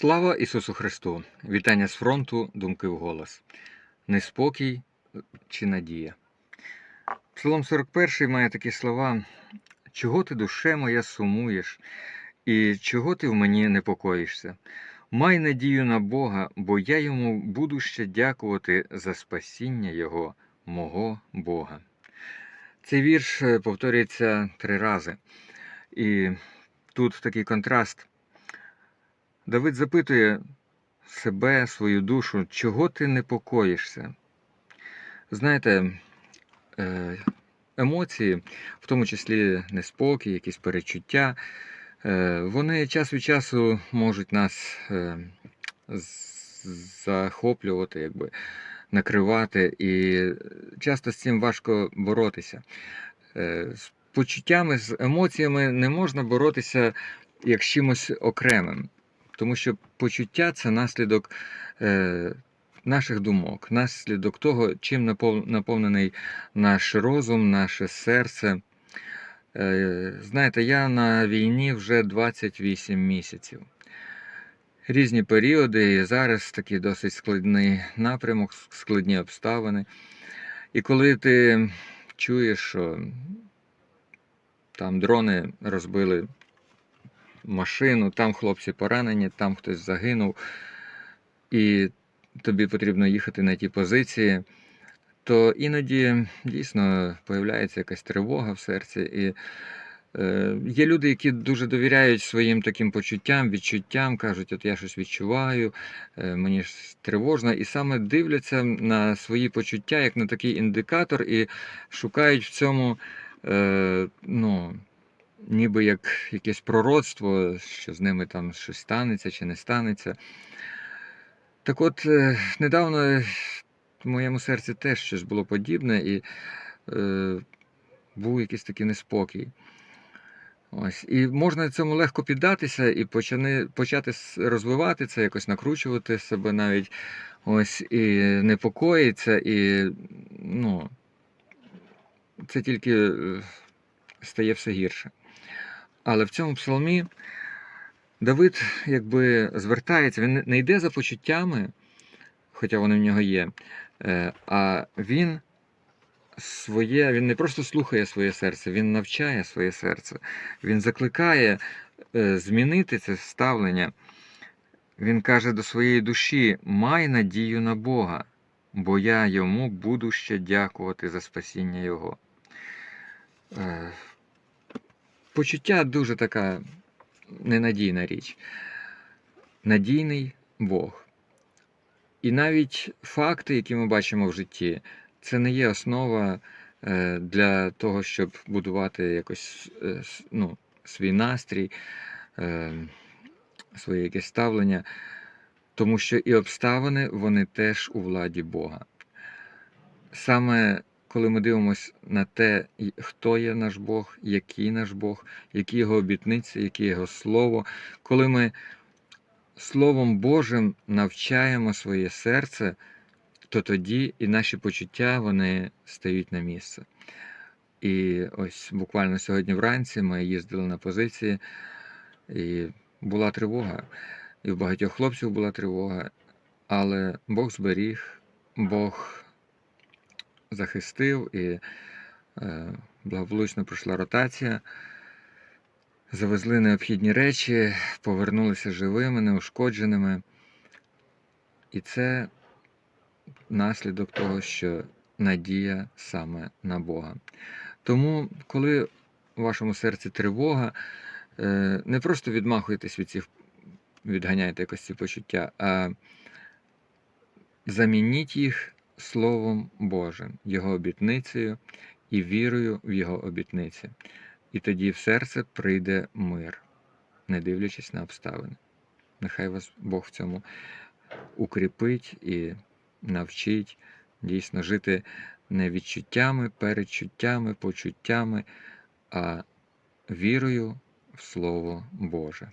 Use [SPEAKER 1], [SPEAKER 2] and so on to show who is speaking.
[SPEAKER 1] Слава Ісусу Христу! Вітання з фронту, думки в голос. Неспокій чи надія. Псалом 41 має такі слова: Чого ти, душе моя, сумуєш, і чого ти в мені непокоїшся? Май надію на Бога, бо я йому буду ще дякувати за спасіння Його, мого Бога. Цей вірш е, повторюється три рази. І тут такий контраст. Давид запитує себе, свою душу, чого ти непокоїшся? Знаєте, е, емоції, в тому числі неспокій, якісь перечуття, е, вони час від часу можуть нас е, захоплювати, якби, накривати, і часто з цим важко боротися. З почуттями, з емоціями не можна боротися як з чимось окремим. Тому що почуття це наслідок е, наших думок, наслідок того, чим наповнений наш розум, наше серце. Е, знаєте, я на війні вже 28 місяців. Різні періоди, і зараз такий досить складний напрямок, складні обставини. І коли ти чуєш, що там дрони розбили машину, там хлопці поранені, там хтось загинув, і тобі потрібно їхати на ті позиції, то іноді дійсно появляється якась тривога в серці. І е, є люди, які дуже довіряють своїм таким почуттям, відчуттям, кажуть, от я щось відчуваю, е, мені ж тривожно, і саме дивляться на свої почуття як на такий індикатор, і шукають в цьому. Е, ну, ніби як якесь пророцтво, що з ними там щось станеться чи не станеться. Так от, е, недавно в моєму серці теж щось було подібне, і е, був якийсь такий неспокій. Ось. І можна цьому легко піддатися і почани, почати розвивати це, якось накручувати себе навіть ось, і непокоїться, і ну, це тільки е, стає все гірше. Але в цьому псалмі Давид якби звертається, він не- йде за почуттями, хоча вони в нього є, е, а він своє, він не просто слухає своє серце, він навчає своє серце, він закликає е, змінити це ставлення. Він каже до своєї душі: май надію на Бога, бо я йому буду ще дякувати за спасіння Його. Почуття дуже така ненадійна річ. Надійний Бог. І навіть факти, які ми бачимо в житті, це не є основа е, для того, щоб будувати якось е, ну, свій настрій, е, своє якесь ставлення, тому що і обставини вони теж у владі Бога. Саме коли ми дивимося на те, хто є наш Бог, який наш Бог, які його обітниці, яке його слово, коли ми Словом Божим навчаємо своє серце, то тоді і наші почуття вони стають на місце. І ось буквально сьогодні вранці ми їздили на позиції, і була тривога. І в багатьох хлопців була тривога, але Бог зберіг, Бог захистив і е, благополучно пройшла ротація. Завезли необхідні речі, повернулися живими, неушкодженими. І це наслідок того, що надія саме на Бога. Тому, коли у вашому серці тривога, е, не просто відмахуєтесь від цих, відганяєте якось ці почуття, а замініть їх Словом Божим, Його обітницею і вірою в Його обітниці. І тоді в серце прийде мир, не дивлячись на обставини. Нехай вас Бог в цьому укріпить і навчить дійсно жити не відчуттями, передчуттями, почуттями, а вірою в Слово Боже.